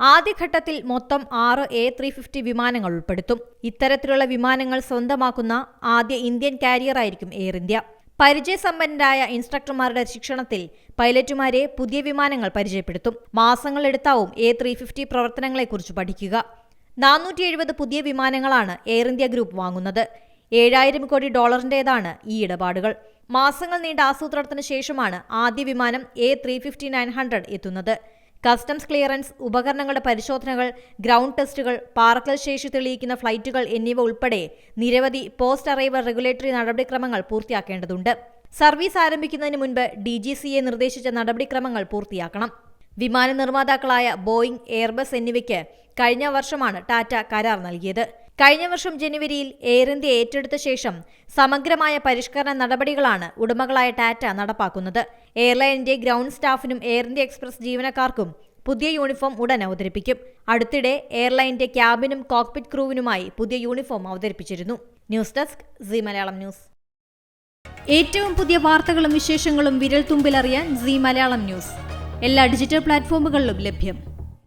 ആദ്യഘട്ടത്തിൽ മൊത്തം ആറ് എ ത്രീ ഫിഫ്റ്റി വിമാനങ്ങൾ ഉൾപ്പെടുത്തും. ഇത്തരത്തിലുള്ള വിമാനങ്ങൾ സ്വന്തമാക്കുന്ന ആദ്യ ഇന്ത്യൻ കാരിയറായിരിക്കും എയർ ഇന്ത്യ. പരിചയസമ്പന്നരായ ഇൻസ്ട്രക്ടർമാരുടെ ശിക്ഷണത്തിൽ പൈലറ്റുമാരെ പുതിയ വിമാനങ്ങൾ പരിചയപ്പെടുത്തും. മാസങ്ങളെടുത്താവും എ ത്രീ ഫിഫ്റ്റി പ്രവർത്തനങ്ങളെക്കുറിച്ച് പഠിക്കുക. നാനൂറ്റി എഴുപത് പുതിയ വിമാനങ്ങളാണ് എയർ ഇന്ത്യ ഗ്രൂപ്പ് വാങ്ങുന്നത്. ഏഴായിരം കോടി ഡോളറിന്റേതാണ് ഈ ഇടപാടുകൾ. മാസങ്ങൾ നീണ്ട ആസൂത്രണത്തിന് ശേഷമാണ് ആദ്യ വിമാനം A three fifty nine hundred എത്തുന്നത്. കസ്റ്റംസ് ക്ലിയറൻസ് ഉപകരണങ്ങളുടെ പരിശോധനകൾ ഗ്രൗണ്ട് ടെസ്റ്റുകൾ പാർക്കൽ ശേഷി തെളിയിക്കുന്ന ഫ്ലൈറ്റുകൾ എന്നിവ ഉൾപ്പെടെ നിരവധി പോസ്റ്റ് അറൈവൽ റെഗുലേറ്ററി നടപടിക്രമങ്ങൾ പൂർത്തിയാക്കേണ്ടതുണ്ട്. സർവീസ് ആരംഭിക്കുന്നതിന് മുൻപ് ഡി ജി സിയെ നിർദ്ദേശിച്ച നടപടിക്രമങ്ങൾ പൂർത്തിയാക്കണം. വിമാന നിർമ്മാതാക്കളായ ബോയിംഗ് എയർബസ് എന്നിവയ്ക്ക് കഴിഞ്ഞ വർഷമാണ് ടാറ്റ കരാർ നൽകിയത്. കഴിഞ്ഞ വർഷം ജനുവരിയിൽ എയർ ഇന്ത്യ ഏറ്റെടുത്ത ശേഷം സമഗ്രമായ പരിഷ്കരണ നടപടികളാണ് ഉടമകളായ ടാറ്റ നടപ്പാക്കുന്നത്. എയർലൈനിന്റെ ഗ്രൗണ്ട് സ്റ്റാഫിനും എയർ ഇന്ത്യ എക്സ്പ്രസ് ജീവനക്കാർക്കും പുതിയ യൂണിഫോം ഉടൻ അവതരിപ്പിക്കും. അടുത്തിടെ എയർലൈനിന്റെ ക്യാബിനും കോക്പിറ്റ് ക്രൂവിനുമായി പുതിയ uniform അവതരിപ്പിച്ചിരുന്നു. News desk C Malayalam news ഏറ്റവും പുതിയ വാർത്തകളും വിശേഷങ്ങളും വിരൽ തുമ്പിലറിയാൻ സി മലയാളം ന്യൂസ് എല്ലാ ഡിജിറ്റൽ പ്ലാറ്റ്ഫോമുകളിലും ലഭ്യം.